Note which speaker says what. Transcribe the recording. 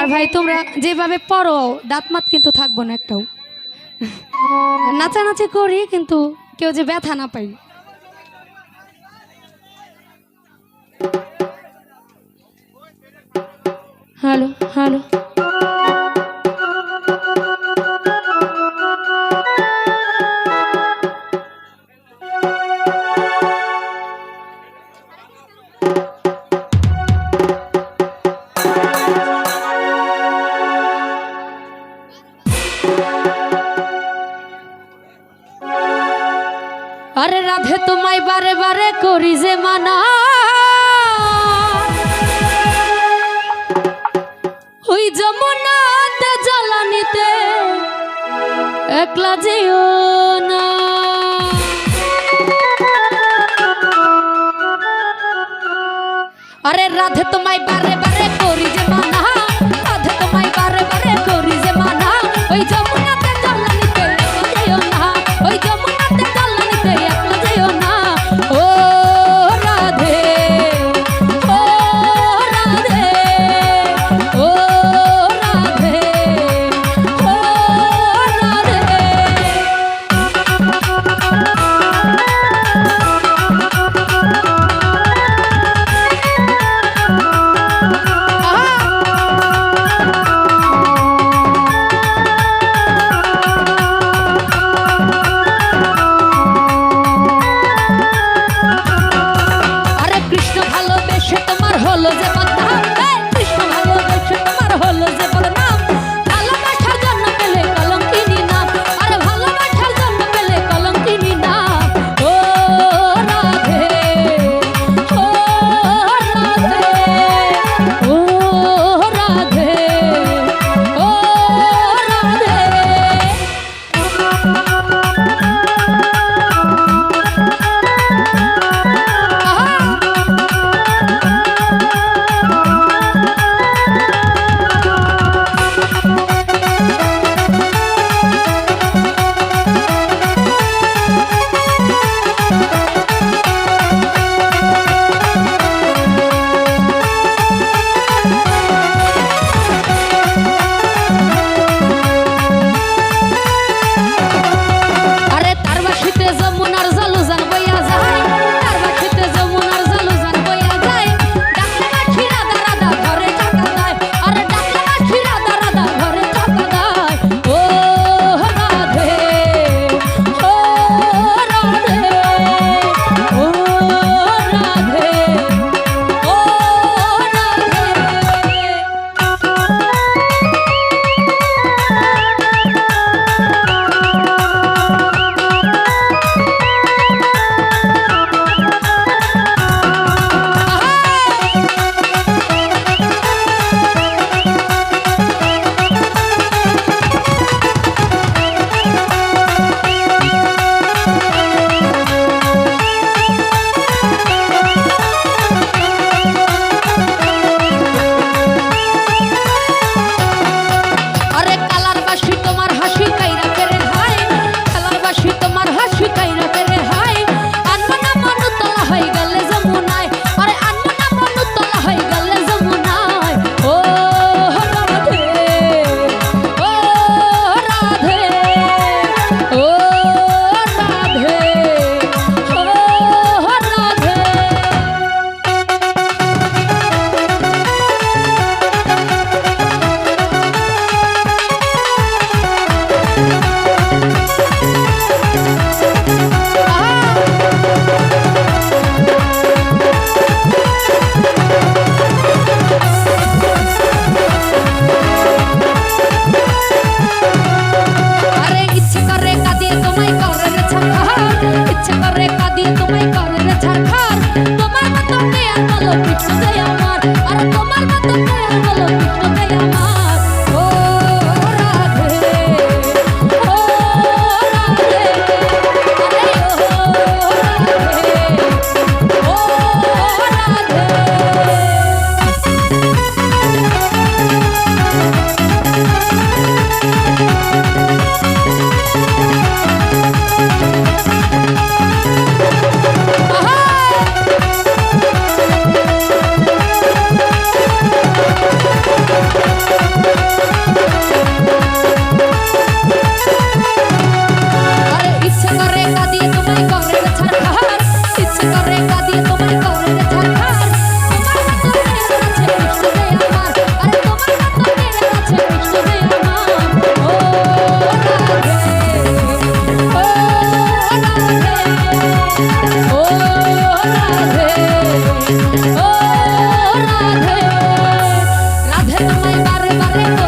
Speaker 1: আর ভাই, তোমরা যেভাবে পড়ো, দাঁতমাত কিন্তু থাকব না একটাও। নাচানাচি করি, কিন্তু কেউ যে ব্যথা না পাই। Hello hello. রাধে, তোমায় বারে বারে করি যে মানা। ওই যমুনাতে জ্বালানিতে একলা যেও না। আরে রাধে, তোমায় বারে বারে করি যে মানা। করে কাঁদি, তোমায় করে রে ছাড়খার তোমার মতো মেয়ার বলো আমার। আর তোমার মতো আমার। তোমায় বারে